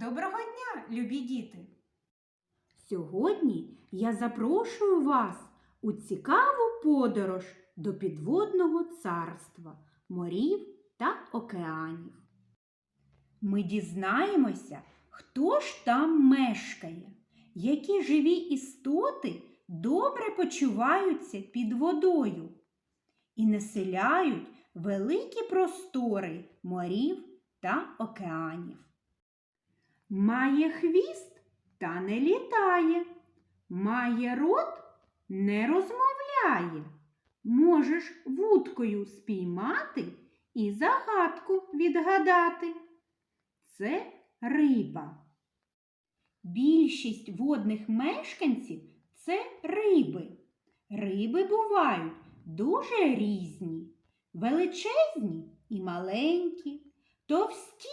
Доброго дня, любі діти! Сьогодні я запрошую вас у цікаву подорож до підводного царства морів та океанів. Ми дізнаємося, хто ж там мешкає, які живі істоти добре почуваються під водою і населяють великі простори морів та океанів. Має хвіст та не літає, має рот, не розмовляє. Можеш вудкою спіймати і загадку відгадати. Це риба. Більшість водних мешканців це риби. Риби бувають дуже різні, величезні і маленькі, товсті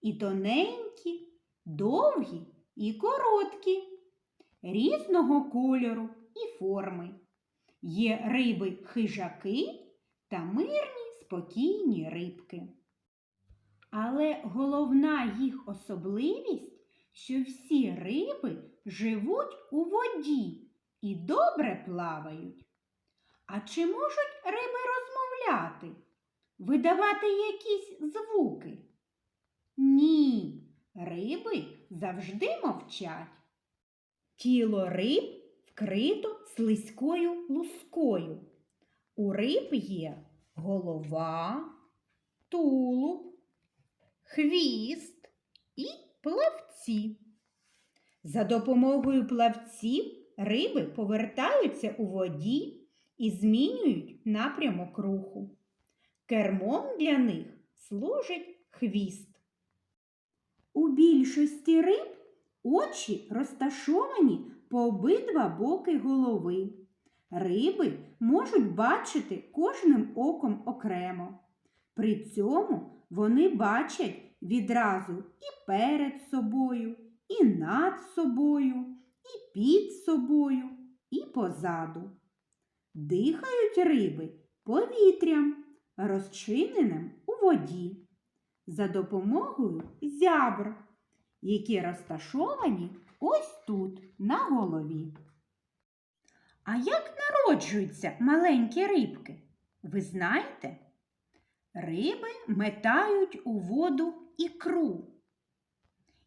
і тоненькі, довгі і короткі, різного кольору і форми. Є риби хижаки та мирні спокійні рибки. Але головна їх особливість, що всі риби живуть у воді і добре плавають. А чи можуть риби розмовляти, видавати якісь звуки? Ні, риби завжди мовчать. Тіло риб вкрито слизькою лускою. У риб є голова, тулуб, хвіст і плавці. За допомогою плавців риби повертаються у воді і змінюють напрямок руху. Кермом для них служить хвіст. У більшості риб очі розташовані по обидва боки голови. Риби можуть бачити кожним оком окремо. При цьому вони бачать відразу і перед собою, і над собою, і під собою, і позаду. Дихають риби повітрям, розчиненим у воді за допомогою зябр, які розташовані ось тут, на голові. А як народжуються маленькі рибки? Ви знаєте? Риби метають у воду ікру.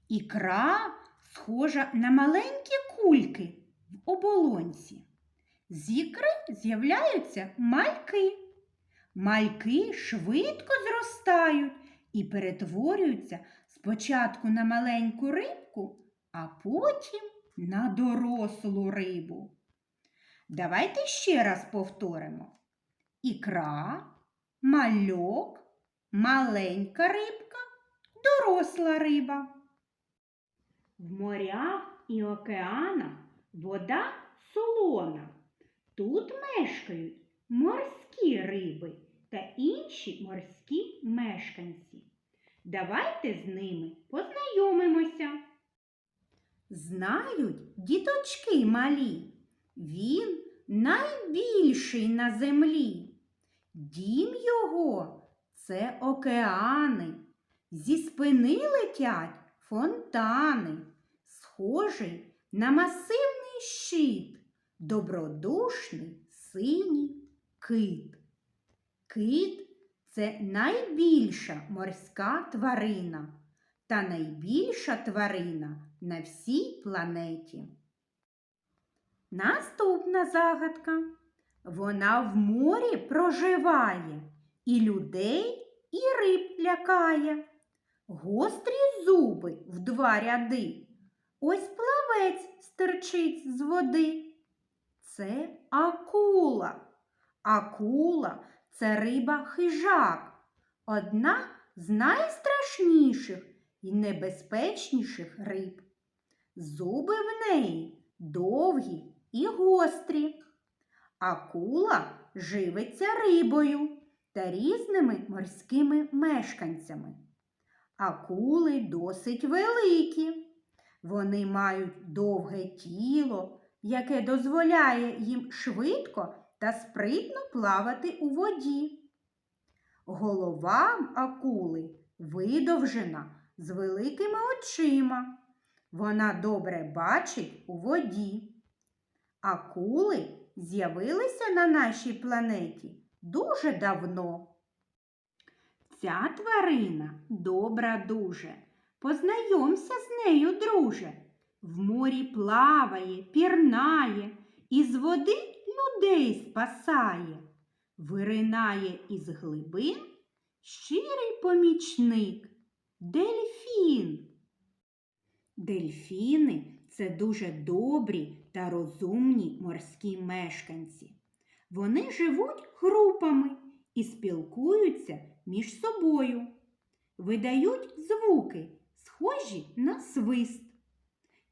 Ікра схожа на маленькі кульки в оболонці. З ікри з'являються мальки. Мальки швидко зростають і перетворюються спочатку на маленьку рибку, а потім на дорослу рибу. Давайте ще раз повторимо. Ікра, мальок, маленька рибка, доросла риба. В морях і океанах вода солона. Тут мешкають морські риби та інші морські мешканці. Давайте з ними познайомимося. Знають діточки малі, він найбільший на землі. Дім його це океани, зі спини летять фонтани, схожий на масивний щит, добродушний синій кит. Кит це найбільша морська тварина та найбільша тварина на всій планеті. Наступна загадка. Вона в морі проживає, і людей, і риб лякає. Гострі зуби в два ряди. Ось плавець стирчить з води. Це акула. Акула це риба хижак, одна з найстрашніших і небезпечніших риб. Зуби в неї довгі і гострі. Акула живиться рибою та різними морськими мешканцями. Акули досить великі. Вони мають довге тіло, яке дозволяє їм швидко та спритно плавати у воді. Голова акули видовжена з великими очима. Вона добре бачить у воді. Акули з'явилися на нашій планеті дуже давно. Ця тварина добра дуже. Познайомся з нею, друже. В морі плаває, пірнає, із води людей спасає, виринає із глибин щирий помічник дельфін. Дельфіни це дуже добрі та розумні морські мешканці. Вони живуть групами і спілкуються між собою, видають звуки, схожі на свист.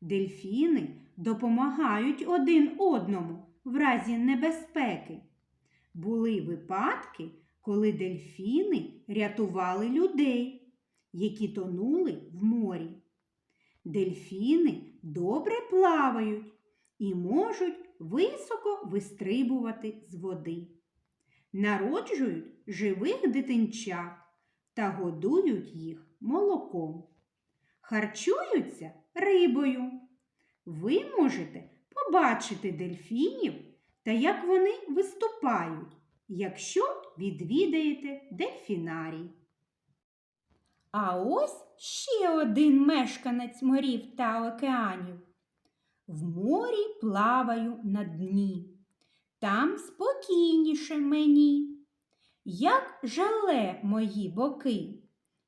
Дельфіни допомагають один одному в разі небезпеки. Були випадки, коли дельфіни рятували людей, які тонули в морі. Дельфіни добре плавають і можуть високо вистрибувати з води. Народжують живих дитинчат та годують їх молоком. Харчуються рибою. Ви можете побачити дельфінів та як вони виступають, якщо відвідаєте дельфінарій. А ось ще один мешканець морів та океанів. В морі плаваю на дні, там спокійніше мені, як жале мої боки,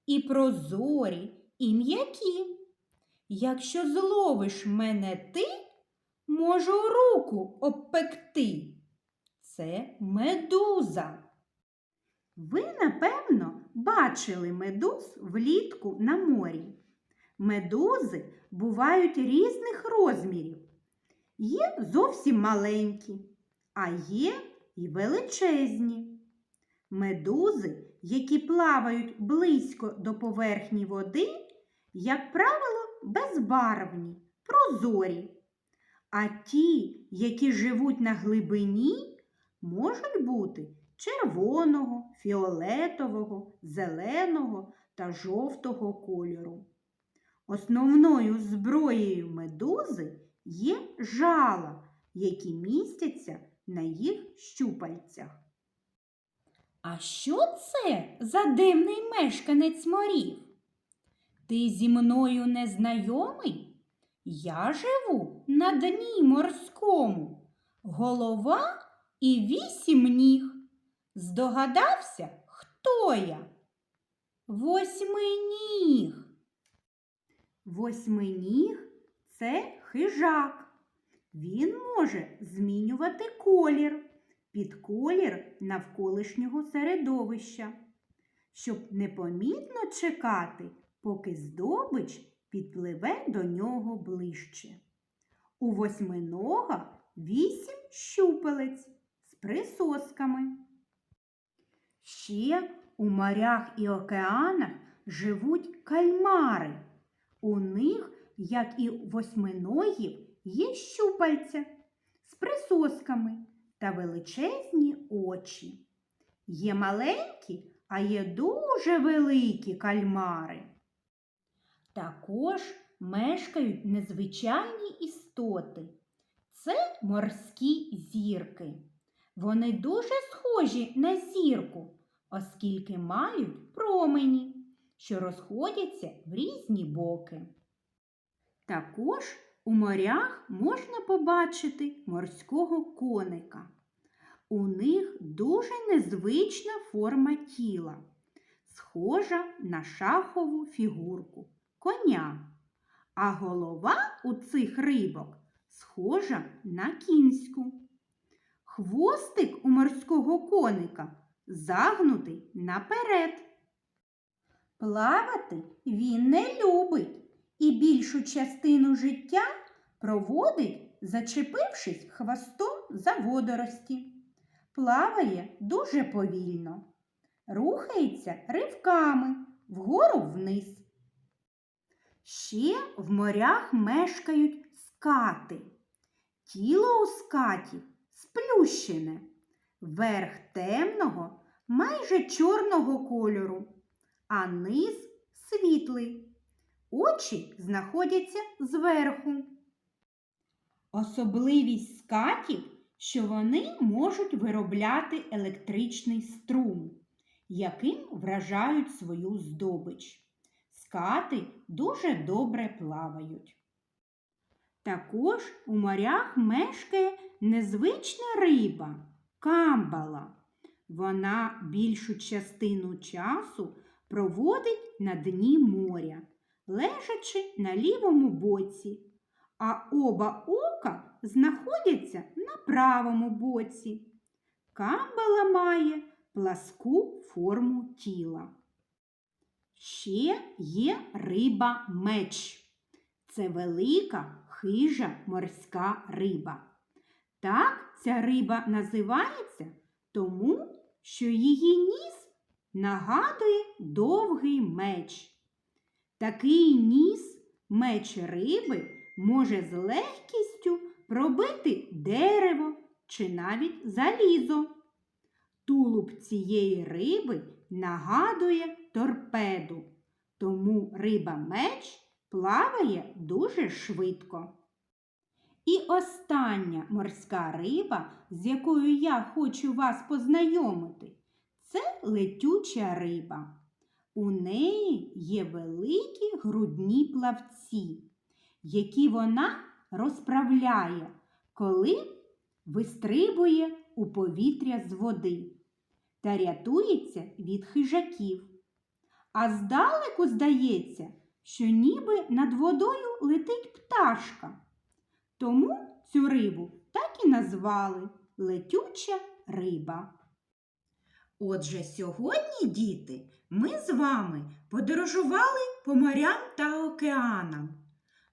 і прозорі, і м'які. Якщо зловиш мене ти, можу руку обпекти. Це медуза. Ви, напевно, бачили медуз влітку на морі. Медузи бувають різних розмірів. Є зовсім маленькі, а є і величезні. Медузи, які плавають близько до поверхні води, як правило, безбарвні, прозорі. А ті, які живуть на глибині, можуть бути червоного, фіолетового, зеленого та жовтого кольору. Основною зброєю медузи є жала, які містяться на їх щупальцях. А що це за дивний мешканець морів? Ти зі мною не знайомий? Я живу на дні морському, голова і вісім ніг. Здогадався, хто я? Восьминіг. Восьминіг це хижак. Він може змінювати колір під колір навколишнього середовища, щоб непомітно чекати, поки здобич підпливе до нього ближче. У восьминога вісім щупалець з присосками. Ще у морях і океанах живуть кальмари. У них, як і у восьминогів, є щупальця з присосками та величезні очі. Є маленькі, а є дуже великі кальмари. Також мешкають незвичайні істоти. Це морські зірки. Вони дуже схожі на зірку, оскільки мають промені, що розходяться в різні боки. Також у морях можна побачити морського коника. У них дуже незвична форма тіла, схожа на шахову фігурку коня, а голова у цих рибок схожа на кінську. Хвостик у морського коника загнутий наперед. Плавати він не любить і більшу частину життя проводить, зачепившись хвостом за водорості. Плаває дуже повільно, рухається ривками вгору вниз. Ще в морях мешкають скати. Тіло у скатів сплющене, верх темного, майже чорного кольору, а низ світлий. очі знаходяться зверху. Особливість скатів, що вони можуть виробляти електричний струм, яким вражають свою здобич. Скати дуже добре плавають. Також у морях мешкає незвична риба камбала. Вона більшу частину часу проводить на дні моря, лежачи на лівому боці, а оба ока знаходяться на правому боці. Камбала має пласку форму тіла. Ще є риба меч. Це велика хижа морська риба. Так ця риба називається тому, що її ніс нагадує довгий меч. Такий ніс меч риби може з легкістю пробити дерево чи навіть залізо. Тулуб цієї риби нагадує торпеду, тому риба меч плаває дуже швидко. І остання морська риба, з якою я хочу вас познайомити, це летюча риба. У неї є великі грудні плавці, які вона розправляє, коли вистрибує у повітря з води та рятується від хижаків. А здалеку здається, що ніби над водою летить пташка. Тому цю рибу так і назвали летюча риба. Отже, сьогодні, діти, ми з вами подорожували по морям та океанам,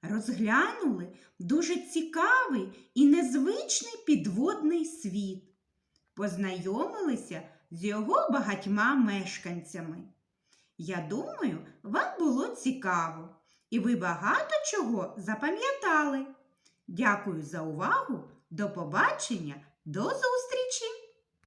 розглянули дуже цікавий і незвичний підводний світ, познайомилися з його багатьма мешканцями. Я думаю, вам було цікаво, і ви багато чого запам'ятали. Дякую за увагу. До побачення, до зустрічі!